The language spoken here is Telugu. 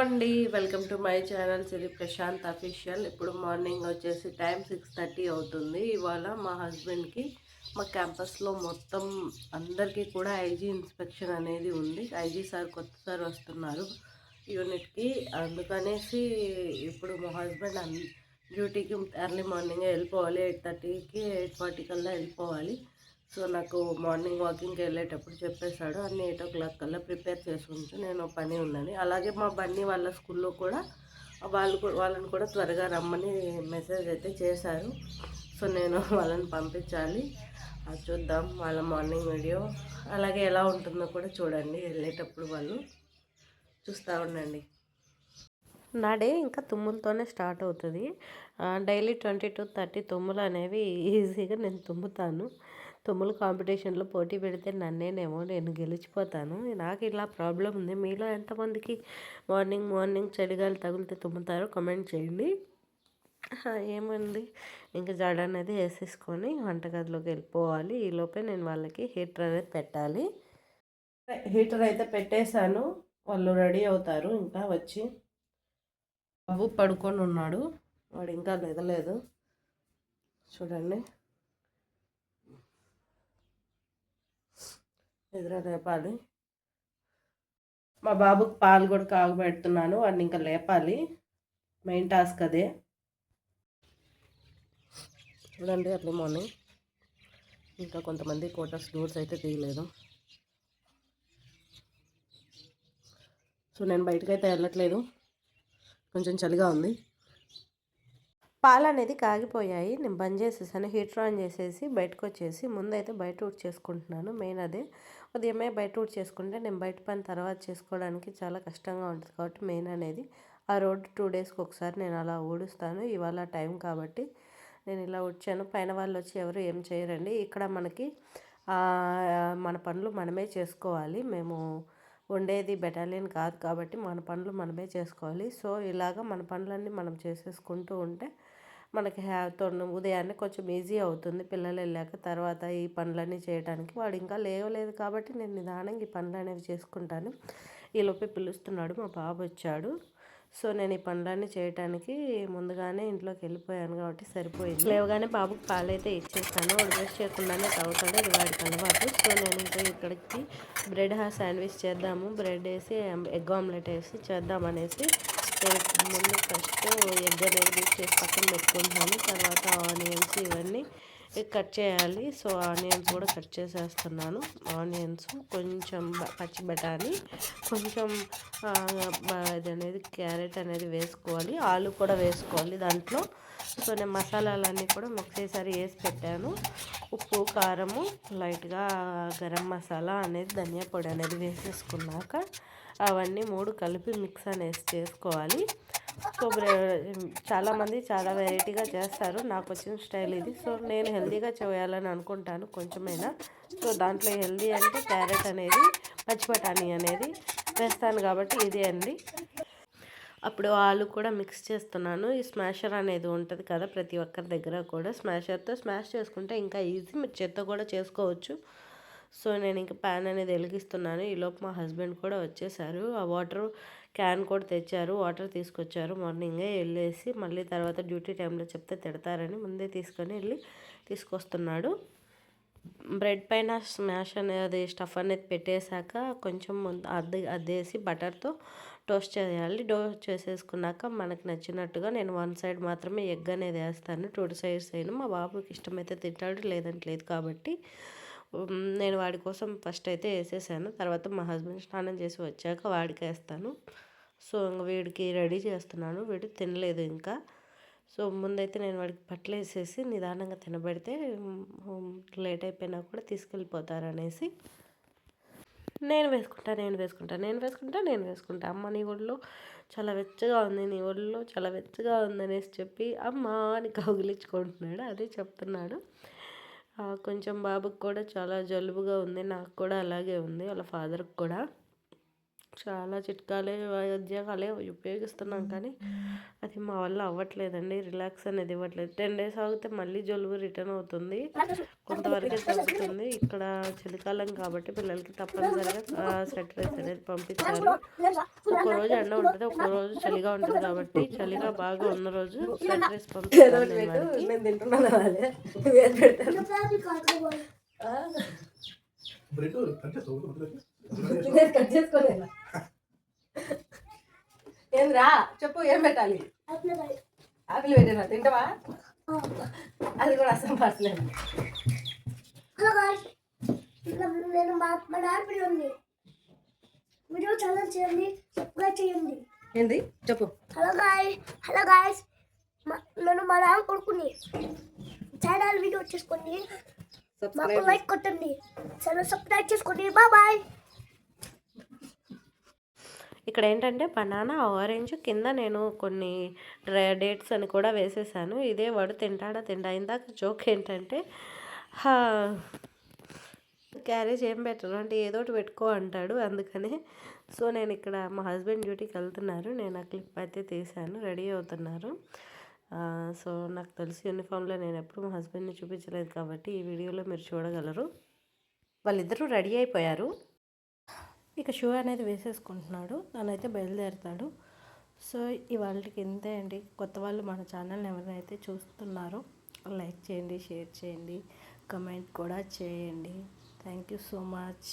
అండి వెల్కమ్ టు మై ఛానల్ ఇది ప్రశాంత్ అఫీషియల్. ఇప్పుడు మార్నింగ్ వచ్చేసి టైం సిక్స్ థర్టీ అవుతుంది. ఇవాళ మా హస్బెండ్కి మా క్యాంపస్లో మొత్తం అందరికీ కూడా ఐజీ ఇన్స్పెక్షన్ అనేది ఉంది. ఐజీ సార్ కొత్త సార్ వస్తున్నారు యూనిట్కి. అందుకనేసి ఇప్పుడు మా హస్బెండ్ డ్యూటీకి ఎర్లీ మార్నింగ్ వెళ్ళిపోవాలి. ఎయిట్ థర్టీకి ఎయిట్ ఫార్టీ కల్లా వెళ్ళిపోవాలి. సో నాకు మార్నింగ్ వాకింగ్కి వెళ్ళేటప్పుడు చెప్పేశాడు అన్ని ఎయిట్ ఓ క్లాక్ కల్లా ప్రిపేర్ చేసుకుంటూ నేను పని ఉందని అలాగే మా బండి వాళ్ళ స్కూల్లో కూడా వాళ్ళు వాళ్ళని కూడా త్వరగా రమ్మని మెసేజ్ అయితే చేశారు. సో నేను వాళ్ళని పంపించాలి. అది చూద్దాం వాళ్ళ మార్నింగ్ వీడియో. అలాగే ఎలా ఉంటుందో కూడా చూడండి వెళ్ళేటప్పుడు వాళ్ళు చూస్తూ ఉండండి. నా డే ఇంకా తుమ్ములతోనే స్టార్ట్ అవుతుంది. డైలీ ట్వంటీ టు థర్టీ తుమ్ములు అనేవి ఈజీగా నేను తుమ్ముతాను. తుమ్ములు కాంపిటీషన్లో పోటీ పెడితే నన్నేనేమో నేను గెలిచిపోతాను. నాకు ఇలా ప్రాబ్లం ఉంది. మీలో ఎంతమందికి మార్నింగ్ మార్నింగ్ చలిగాలి తగిలితే తుమ్ముతారో కమెంట్ చేయండి. ఏముంది? ఇంకా జడ అనేది వేసేసుకొని వంటగదిలోకి వెళ్ళిపోవాలి. ఈలోపే నేను వాళ్ళకి హీటర్ అనేది పెట్టాలి. హీటర్ అయితే పెట్టేశాను. వాళ్ళు రెడీ అవుతారు. ఇంకా వచ్చి బాబు పడుకొని ఉన్నాడు. వాడు ఇంకా నిదలేదు చూడండి. నిద్ర లేపాలి. మా బాబుకి పాలు కూడా కాగబెడుతున్నాను. వాడిని ఇంకా లేపాలి. మెయిన్ టాస్క్ అదే. చూడండి అట్లే మార్నింగ్. ఇంకా కొంతమంది కోటర్స్ డోర్స్ అయితే తీయలేదు. సో నేను బయటకైతే వెళ్ళట్లేదు. కొంచెం చలిగా ఉంది. పాలు అనేది కాగిపోయాయి. నేను బంద్ చేసేసాను. హీటర్ ఆన్ చేసేసి బయటకు వచ్చేసి ముందైతే బయట ఊట్ చేసుకుంటున్నాను. మెయిన్ అదే. ఉదయమే బయట ఊట్ చేసుకుంటే నేను బయట పని తర్వాత చేసుకోవడానికి చాలా కష్టంగా ఉంటుంది కాబట్టి మెయిన్ అనేది ఆ రోడ్డు టూ డేస్కి ఒకసారి నేను అలా ఊడుస్తాను. ఇవాళ టైం కాబట్టి నేను ఇలా వచ్చాను పైన వాళ్ళు వచ్చి ఎవరు ఏం చేయరండి. ఇక్కడ మనకి మన పనులు మనమే చేసుకోవాలి. మేము ఉండేది బెటాలియన్ కాదు కాబట్టి మన పనులు మనమే చేసుకోవాలి. సో ఇలాగ మన పనులన్నీ మనం చేసేసుకుంటూ ఉంటే మనకి హ్యాతో ఉదయాన్నే కొంచెం ఈజీ అవుతుంది. పిల్లలు వెళ్ళాక తర్వాత ఈ పనులన్నీ చేయడానికి వాడు ఇంకా లేవలేదు కాబట్టి నేను నిదానంగా ఈ పనులు అనేవి చేసుకుంటాను. ఈలోపే పిలుస్తున్నాడు మా బాబు వచ్చాడు. సో నేను ఈ పనులన్నీ చేయడానికి ముందుగానే ఇంట్లోకి వెళ్ళిపోయాను కాబట్టి సరిపోయింది. లేవగానే బాబుకి పాలైతే ఇచ్చేస్తాను. వాడు బ్రష్ చేయకుండానే తాగుతాడు అది వాడికి అలవాటు. సో నేను ఇంకా ఇక్కడికి బ్రెడ్ హా శాండ్విచ్ చేద్దాము. బ్రెడ్ వేసి ఎగ్ ఆమ్లెట్ వేసి చేద్దామనేసి నేను ముందు ఫస్ట్ ఎగ్ అనేది బీట్ చేసి పక్కన పెట్టుకుంటున్నాను. తర్వాత ఆనియన్స్ ఇవన్నీ కట్ చేయాలి. సో ఆనియన్స్ కూడా కట్ చేసేస్తున్నాను. ఆనియన్స్ కొంచెం పచ్చి బఠానీ కొంచెం ఇది అనేది క్యారెట్ అనేది వేసుకోవాలి. ఆలు కూడా వేసుకోవాలి దాంట్లో. సో నేను మసాలాలన్నీ కూడా ఒకసారి వేసి పెట్టాను. ఉప్పు కారము లైట్గా గరం మసాలా అనేది ధనియా పొడి అనేది వేసేసుకున్నాక అవన్నీ మూడు కలిపి మిక్స్ అనేసి చేసుకోవాలి. కొబ్బరి చాలామంది చాలా వెరైటీగా చేస్తారు. నాకు వచ్చిన స్టైల్ ఇది. సో నేను హెల్తీగా చేయాలని అనుకుంటాను కొంచెమైనా. సో దాంట్లో హెల్దీ అంటే క్యారెట్ అనేది పచ్చిబటానీ అనేది వేస్తాను కాబట్టి ఇది అండి. అప్పుడు ఆలు కూడా మిక్స్ చేస్తున్నాను. ఈ స్మాషర్ అనేది ఉంటుంది కదా ప్రతి ఒక్కరి దగ్గర కూడా. స్మాషర్తో స్మాష్ చేసుకుంటే ఇంకా ఈజీ. మీరు చేత్తో కూడా చేసుకోవచ్చు. సో నేను ఇంకా ప్యాన్ అనేది వెలిగిస్తున్నాను. ఈలోపు మా హస్బెండ్ కూడా వచ్చేసారు. ఆ వాటర్ క్యాన్ కూడా తెచ్చారు. వాటర్ తీసుకొచ్చారు. మార్నింగే వెళ్ళేసి మళ్ళీ తర్వాత డ్యూటీ టైంలో చెప్తే తిడతారని ముందే తీసుకొని వెళ్ళి తీసుకొస్తున్నాడు. బ్రెడ్ పైన స్మాష్ అనేది స్టఫ్ అనేది పెట్టేశాక కొంచెం అద్దె అద్దేసి బటర్తో టోస్ట్ చేయాలి. టోస్ట్ చేసేసుకున్నాక మనకు నచ్చినట్టుగా నేను వన్ సైడ్ మాత్రమే ఎగ్ అనేది వేస్తాను. టూ సైడ్స్ అయినా మా బాబుకి ఇష్టమైతే తింటాడు లేదంటే లేదు కాబట్టి. నేను వాడి కోసం ఫస్ట్ అయితే వేసేసాను. తర్వాత మా హస్బెండ్ స్నానం చేసి వచ్చాక వాడికి వేస్తాను సో వీడికి రెడీ చేస్తున్నాను. వీడు తినలేదు ఇంకా. సో ముందైతే నేను వాడికి బట్టలు వేసేసి నిదానంగా తినబెడితే లేట్ అయిపోయినా కూడా తీసుకెళ్ళిపోతారనేసి నేను వేసుకుంటా నేను వేసుకుంటా నేను వేసుకుంటా నేను వేసుకుంటా. అమ్మ నీ ఒళ్ళు చాలా వెచ్చగా ఉంది నీ ఒళ్ళో చాలా వెచ్చగా ఉందనేసి చెప్పి అమ్మ అని కౌగిలించుకుంటున్నాడు. అదే చెప్తున్నాడు. కొంచెం బాబుకి కూడా చాలా జలుబుగా ఉంది నాకు కూడా అలాగే ఉంది వాళ్ళ ఫాదర్కి కూడా. చాలా చిట్కాలే వైద్యాలే ఉపయోగిస్తున్నాం కానీ అది మా వల్ల అవ్వట్లేదండి. రిలాక్స్ అనేది ఇవ్వట్లేదు. టెన్ డేస్ ఆగితే మళ్ళీ జలుబు రిటర్న్ అవుతుంది. కొంతవరకే తగ్గుతుంది ఇక్కడ చలికాలం కాబట్టి పిల్లలకి తప్పనిసరిగా సెట్ రైస్ అనేది పంపించాలి. ఒక రోజు ఎండ ఉంటుంది ఒక రోజు చలిగా ఉంటుంది కాబట్టి చలిగా బాగా ఉన్న రోజు సెట్ రైస్ పంపించాలి కట్ చేసుకోలేదా ఏంద్రా? చెప్పు ఏం పెట్టాలి? ఆపిల్ పెట్టినా? తింటావా? అది కూడా అసలు పర్సలేదు నేను మా డాడీ ఉంది వీడియో ఛానల్ చేయండి సబ్స్క్రైబ్ చేయండి ఏంది? చెప్పు. హలో గాయ్ హలో గాయ్స్ నేను మా నాన్న కొడుకుని ఛానల్ వీడియో చేసుకోండి మాకు లైక్ కొట్టండి. ఛానల్ సబ్స్క్రైబ్ చేసుకోండి. బాయ్ బాయ్ ఇక్కడ ఏంటంటే బనానా ఆరెంజ్ కింద నేను కొన్ని డ్రై డేట్స్ అని కూడా వేసేసాను. ఇదే వాడు తింటాడా తింటా ఇందాక జోక్ ఏంటంటే క్యారేజ్ ఏం పెట్టరు అంటే ఏదో ఒకటి పెట్టుకో అంటాడు అందుకని. సో నేను ఇక్కడ మా హస్బెండ్ డ్యూటీకి వెళ్తున్నారు. నేను ఆ క్లిప్ అయితే తీశాను. రెడీ అవుతున్నారు. సో నాకు తెలిసి యూనిఫామ్లో నేను ఎప్పుడు మా హస్బెండ్ని చూపించలేదు కాబట్టి ఈ వీడియోలో మీరు చూడగలరు. వాళ్ళిద్దరూ రెడీ అయిపోయారు. ఇక షూ అనేది వేసేసుకుంటున్నాడు. తనైతే బయలుదేరుతాడు. సో ఇవాళకి ఇంతే అండి. కొత్త వాళ్ళు మన ఛానల్ని ఎవరైతే చూస్తున్నారో లైక్ చేయండి షేర్ చేయండి కమెంట్ కూడా చేయండి. Thank you so much.